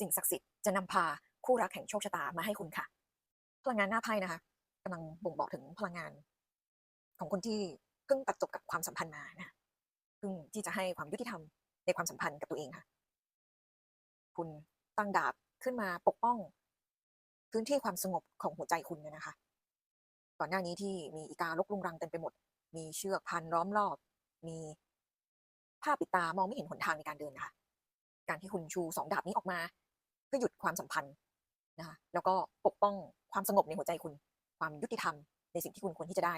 สิ่งศักดิ์สิทธิ์จะนำพาคู่รักแห่งโชคชะตามาให้คุณค่ะ พลังงานหน้าไพ่นะคะกำลังบ่งบอกถึงพลังงาน ของคนที่เพิ่งตัดจบกับความสัมพันธ์มานะเพิ่งที่จะให้ความยุติธรรมในความสัมพันธ์กับตัวเองค่ะ คุณตั้งดาบขึ้นมาปกป้อง พื้นที่ความสงบของหัวใจคุณเนี่ยนะคะ ก่อนหน้านี้ที่มีอีกาลกลุงรังเต็มไปหมด มีเชือกพันล้อมรอบ มีผ้าปิดตามองไม่เห็นหนทางในการเดินนะคะการที่คุณชูสองดาบนี้ออกมา พื่อหยุดความสัมพันธ์นะคะแล้วก็ปกป้องความสงบในหัวใจคุณ ความยุติธรรมในสิ่งที่คุณควรที่จะได้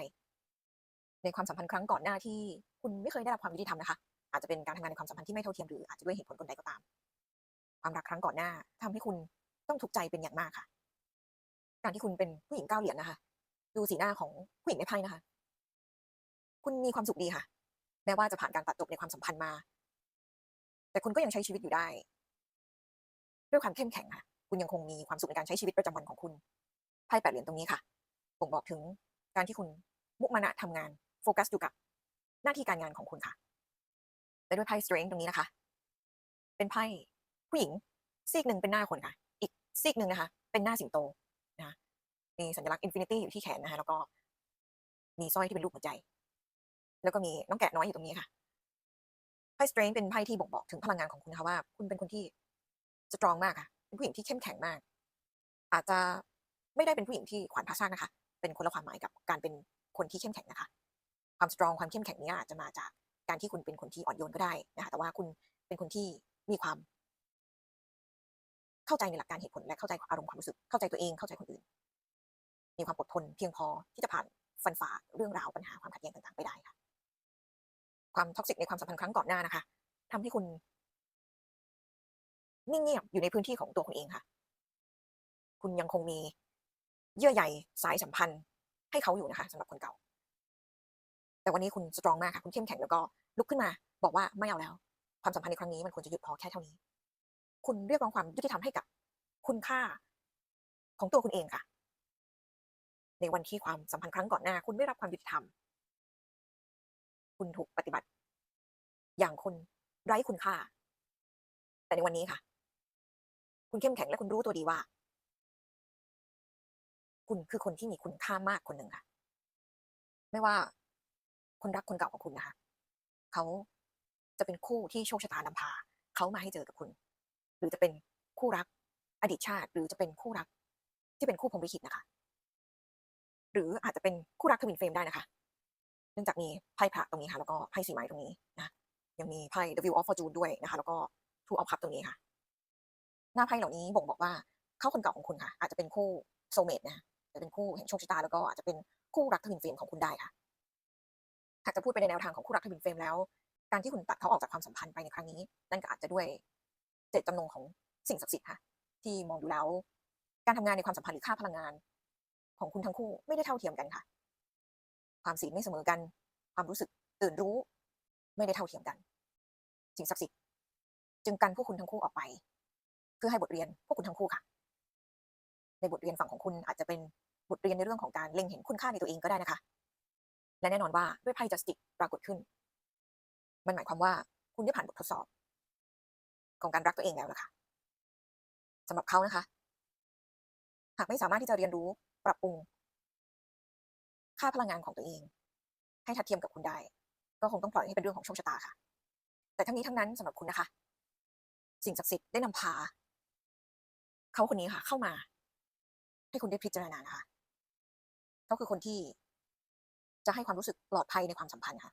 ในความสัมพันธ์ครั้งก่อนหน้าที่คุณไม่เคยได้รับความยุติธรรมนะคะ อาจจะเป็นการทำงานในความสัมพันธ์ที่ไม่เท่าเทียมหรืออาจจะด้วยเหตุผลคนใดก็ตาม ความรักครั้งก่อนหน้าทำให้คุณต้องทุกข์ใจเป็นอย่างมากค่ะ การที่คุณเป็นผู้หญิงก้าวเหรียญนะคะ ดูสีหน้าของผู้หญิงในไพ่นะคะ คุณมีความสุขดีค่ะ แม้ว่าจะผ่านการตัดจบในความสัมพันธ์มา แต่คุณก็ยังใช้ชีวิตอยู่ได้ ด้วยความเข้มแข็งค่ะ คุณยังคงมีความสุขในการใช้ชีวิตประจำวันของคุณไพ่แปดเหรียญตรงนี้ค่ะบ่งบอกถึงการที่คุณมุมานะทำงานโฟกัสอยู่กับหน้าที่การงานของคุณค่ะและด้วยไพ่ strength ตรงนี้นะคะ เป็นไพ่ผู้หญิง ซีกหนึ่งเป็นหน้าคนค่ะ อีกซีกหนึ่งนะคะ เป็นหน้าสิงโตนะคะมีสัญลักษณ์ infinity อยู่ที่แขนนะคะแล้วก็มีสร้อยที่เป็นรูปหัวใจ แล้วก็มีน้องแกะน้อยอยู่ตรงนี้ค่ะไพ่ strength เป็นไพ่ที่บ่งบอกถึงพลังงานของคุณนะคะว่า คุณเป็นคนที่ strong มากค่ะเป็นผู้หญิงที่เข้มแข็งมาก อาจจะไม่ได้เป็นผู้หญิงที่ขวานผ่าซากนะคะ เป็นคนละความหมายกับการเป็นคนที่เข้มแข็งนะคะ ความ strong ความเข้มแข็งนี้อาจจะมาจากการที่คุณเป็นคนที่อ่อนโยนก็ได้นะคะแต่ว่าคุณเป็นคนที่มีความ เข้าใจในหลักการเหตุผลและเข้าใจอารมณ์ความรู้สึก เข้าใจตัวเองเข้าใจคนอื่น มีความอดทนเพียงพอที่จะผ่านฟันฝ่าเรื่องราวปัญหาความขัดแย้งต่างๆไปได้ค่ะ ความท็อกซิกในความสัมพันธ์ครั้งก่อนหน้านะคะทำให้คุณ นิ่งเงียบอยู่ในพื้นที่ของตัวคุณเองค่ะ คุณยังคงมีเยื่อใยสายสัมพันธ์ ให้เขาอยู่นะคะสำหรับคนเก่า แต่วันนี้คุณสตรองมากค่ะ คุณเข้มแข็งแล้วก็ลุกขึ้นมา บอกว่าไม่เอาแล้ว ความสัมพันธ์ในครั้งนี้มันควรจะหยุดพอแค่เท่านี้ คุณเรียกร้องความยุติธรรมให้กับ คุณค่าของตัวคุณเองค่ะ ในวันที่ความสัมพันธ์ครั้งก่อนหน้า คุณไม่รับความยุติธรรม คุณถูกปฏิบัติ อย่างคนไร้คุณค่า แต่ในวันนี้ค่ะ คุณเข้มแข็งและคุณรู้ตัวดีว่า คุณคือคนที่มีคุณค่ามากคนหนึ่งค่ะ ไม่ว่าคนรักคนเก่าของคุณนะคะเขาจะเป็นคู่ที่โชคชะตานำพาเขามาให้เจอกับคุณ หรือจะเป็นคู่รัก อดีตชาติ หรือจะเป็นคู่รัก ที่เป็นคู่พรมลิขิตนะคะ หรืออาจจะเป็นคู่รักทวินเฟรมได้นะคะ เนื่องจากมีไพ่พระตรงนี้ค่ะ แล้วก็ไพ่สีไม้ตรงนี้นะยังมีไพ่ The Wheel of Fortune ด้วยนะคะ แล้วก็ Two of Cups ตรงนี้ค่ะ หน้าไพ่เหล่านี้บ่งบอกว่าเขาคนเก่าของคุณค่ะ อาจจะเป็นคู่โซเมตนะจะเป็นคู่แห่งโชคชะตาแล้วก็อาจจะเป็นคู่รักทวินเฟรมของคุณได้ค่ะหากจะพูดไปในแนวทางของคู่รักทวินเฟรมแล้ว การที่คุณตัดเขาออกจากความสัมพันธ์ไปในครั้งนี้ นั่นก็อาจจะด้วยเจตจำนงของสิ่งศักดิ์สิทธิ์ค่ะ ที่มองดูแล้ว การทำงานในความสัมพันธ์หรือค่าพลังงาน ของคุณทั้งคู่ไม่ได้เท่าเทียมกันค่ะ ความศีลไม่เสมอกัน ความรู้สึกตื่นรู้ ไม่ได้เท่าเทียมกัน สิ่งศักดิ์สิทธิ์จึงกันพวกคุณทั้งคู่ออกไป พื่อให้บทเรียนพวกคุณทั้งคู่ค่ะ ในบทเรียนฝั่งของคุณอาจจะเป็นบทเรียนในเรื่องของการเล็งเห็นคุณค่าในตัวเองก็ได้นะคะ และแน่นอนว่าด้วยไพ่จัสติกปรากฏขึ้น มันหมายความว่าคุณได้ผ่านบททดสอบ ของการรักตัวเองแล้วนะคะสำหรับเขานะคะ หากไม่สามารถที่จะเรียนรู้ปรับปรุง ค่าพลังงานของตัวเอง ให้ทัดเทียมกับคุณได้ ก็คงต้องปล่อยให้เป็นเรื่องของโชคชะตาค่ะ แต่ทั้งนี้ทั้งนั้นสำหรับคุณนะคะ สิ่งศักดิ์สิทธิ์ได้นำพา เขาคนนี้ค่ะ เข้ามา ให้คุณได้พิจารณานะคะเขาคือคนที่จะให้ความรู้สึกปลอดภัยในความสัมพันธ์ค่ะ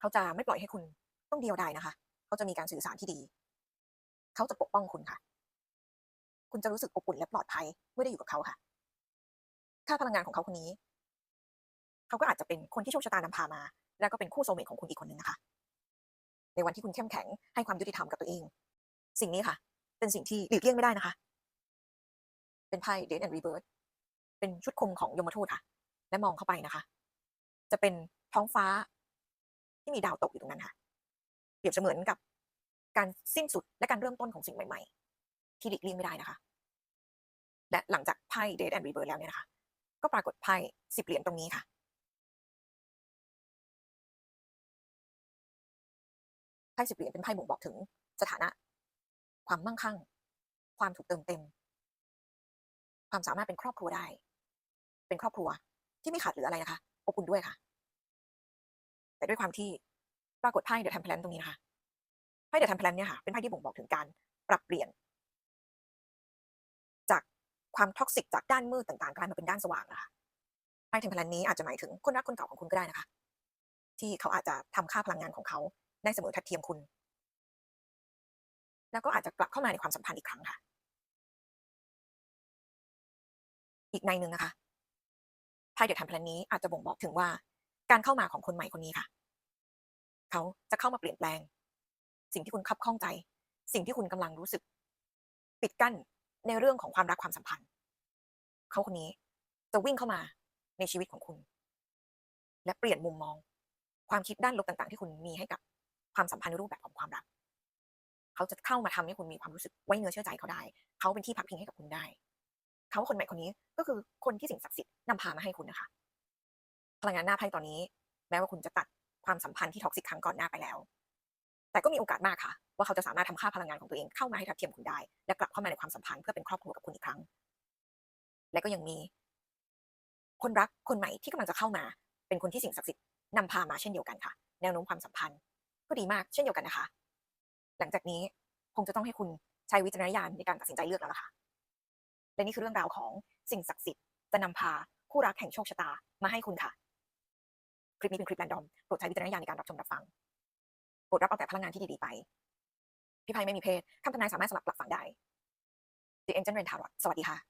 เขาจะไม่ปล่อยให้คุณต้องเดียวดายนะคะ เขาจะมีการสื่อสารที่ดี เขาจะปกป้องคุณค่ะ คุณจะรู้สึกอบอุ่นและปลอดภัยเมื่อได้อยู่กับเขาค่ะค่าพลังงานของเขาคนนี้ เขาก็อาจจะเป็นคนที่โชคชะตานำพามา แล้วก็เป็นคู่โซเมตของคุณอีกคนนึงนะคะ ในวันที่คุณเข้มแข็งให้ความยุติธรรมกับตัวเอง สิ่งนี้ค่ะ เป็นสิ่งที่หลีกเลี่ยงไม่ได้นะคะ เป็นไพ่ Death and Rebirth เป็นชุดคมของยมทูตค่ะ และมองเข้าไปนะคะ จะเป็นท้องฟ้าที่มีดาวตกอยู่ตรงนั้นค่ะ เปรียบเสมือนกับการสิ้นสุดและการเริ่มต้นของสิ่งใหม่ ๆ ที่หลีกเลี่ยงไม่ได้นะคะ และหลังจากไพ่ Death and Rebirth แล้วเนี่ยนะคะ ก็ปรากฏไพ่สิบเหรียญตรงนี้ค่ะ ไพ่สิบเหรียญเป็นไพ่บ่งบอกถึงสถานะ ความมั่งคั่ง ความถูกเติมเต็ม ความสามารถเป็นครอบครัวได้ เป็นครอบครัวที่ไม่ขาดเหลืออะไรนะคะอบอุ่นด้วยค่ะ แต่ด้วยความที่ปรากฏไพ่เดอะแทมเพลนตรงนี้นะคะไพ่เดอะแทมเพลนเนี่ยค่ะเป็นไพ่ที่บ่งบอกถึงการปรับเปลี่ยน จากความท็อกซิกจากด้านมืดต่างๆกลายมาเป็นด้านสว่างนะคะไพ่เทมเพลนนี้อาจจะหมายถึงคนรักคนเก่าของคุณก็ได้นะคะ ที่เขาอาจจะทำค่าพลังงานของเขาได้เสมอทัดเทียมคุณ แล้วก็อาจจะกลับเข้ามาในความสัมพันธ์อีกครั้งค่ะ อีกในหนึ่งนะคะไพ่เดอะทมเพลนนี้อาจจะบ่งบอกถึงว่า การเข้ามาของคนใหม่คนนี้ค่ะ เขาจะเข้ามาเปลี่ยนแปลง สิ่งที่คุณคับข้องใจ สิ่งที่คุณกำลังรู้สึก ปิดกั้นในเรื่องของความรักความสัมพันธ์ เขาคนนี้จะวิ่งเข้ามาในชีวิตของคุณ และเปลี่ยนมุมมอง ความคิดด้านลบต่างๆ ที่คุณมีให้กับความสัมพันธ์ในรูปแบบของความรัก เขาจะเข้ามาทำให้คุณมีความรู้สึกไว้เนื้อเชื่อใจเขาได้ เขาเป็นที่พักพิงให้กับคุณได้ เขาคนใหม่คนนี้ก็คือคนที่สิ่งศักดิ์สิทธิ์นำพามาให้คุณนะคะ พลังงานหน้าไพ่ตอนนี้แม้ว่าคุณจะตัดความสัมพันธ์ที่ท็อกซิกครั้งก่อนหน้าไปแล้ว แต่ก็มีโอกาสมากค่ะ ว่าเขาจะสามารถทำค่าพลังงานของตัวเองเข้ามาให้ทัดเทียมคุณได้ และกลับเข้ามาในความสัมพันธ์เพื่อเป็นครอบครัวกับคุณอีกครั้ง และก็ยังมี คนรักคนใหม่ที่กำลังจะเข้ามา เป็นคนที่สิ่งศักดิ์สิทธิ์นำพามาเช่นเดียวกันค่ะ แนวโน้มความสัมพันธ์ ก็ดีมากเช่นเดียวกันนะคะ หลังจากนี้คงจะต้องให้คุณใช้วิจารณญาณในการตัดสินใจเลือกแล้วล่ะค่ะ และนี่คือเรื่องราวของสิ่งศักดิ์สิทธิ์จะนำพาคู่รักแห่งโชคชะตามาให้คุณค่ะ คลิปนี้เป็นคลิปแรนดอมโปรดใช้วิจารณญาณในการรับชมรับฟังโปรดรับเอาแต่พลังงานที่ดีๆไป พี่ไพ่ไม่มีเพศคำทำนายสามารถสลับหลับฟังได้ The Angel Rain Tarot สวัสดีค่ะ